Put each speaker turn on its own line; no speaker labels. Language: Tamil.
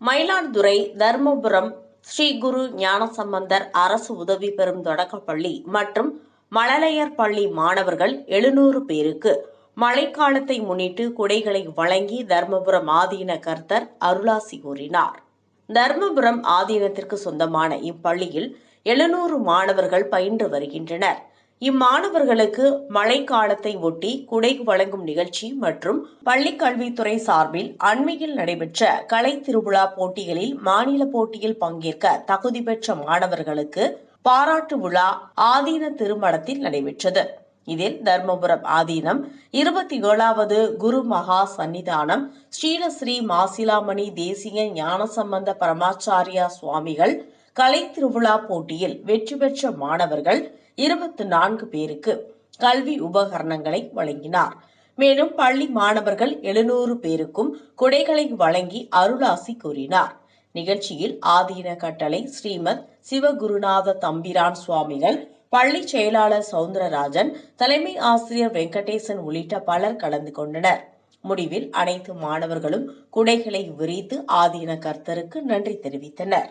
மயிலாடுதுறை தர்மபுரம் ஸ்ரீ குரு ஞானசம்பந்தர் அரசு உதவி பெறும் தொடக்கப்பள்ளி மற்றும் மழலையர் பள்ளி மாணவர்கள் எழுநூறு பேருக்கு மழைக்காலத்தை முன்னிட்டு குடைகளை வழங்கி தர்மபுரம் ஆதீன கர்த்தர் அருளாசி கூறினார். தர்மபுரம் ஆதீனத்திற்கு சொந்தமான இப்பள்ளியில் எழுநூறு மாணவர்கள் பயின்று வருகின்றனர். இம்மாணவர்களுக்கு மழைக்காலத்தை ஒட்டி குடை வழங்கும் நிகழ்ச்சி மற்றும் பள்ளிக் கல்வித்துறை சார்பில் அண்மையில் நடைபெற்ற கலை திருவிழா போட்டிகளில் மாநில போட்டியில் பங்கேற்க தகுதி பெற்ற மாணவர்களுக்கு பாராட்டு விழா ஆதீன திருமணத்தில் நடைபெற்றது. இதில் தர்மபுரம் ஆதீனம் இருபத்தி ஏழாவது குரு மகா சன்னிதானம் ஸ்ரீலஸ்ரீ மாசிலாமணி தேசிய ஞானசம்பந்த பரமாச்சாரியா சுவாமிகள் கலை திருவிழா போட்டியில் வெற்றி பெற்ற மாணவர்கள் இருபத்தி நான்கு பேருக்கு கல்வி உபகரணங்களை வழங்கினார். மேலும் பள்ளி மாணவர்கள் எழுநூறு பேருக்கும் குடைகளை வழங்கி அருளாசி கூறினார். நிகழ்ச்சியில் ஆதீன கட்டளை ஸ்ரீமத் சிவகுருநாத தம்பிரான் சுவாமிகள் பள்ளி செயலாளர் சவுந்தரராஜன் தலைமை ஆசிரியர் வெங்கடேசன் உள்ளிட்ட பலர் கலந்து கொண்டனர். முடிவில் அனைத்து மாணவர்களும் குடைகளை விரித்து ஆதீன கர்த்தருக்கு நன்றி தெரிவித்தனர்.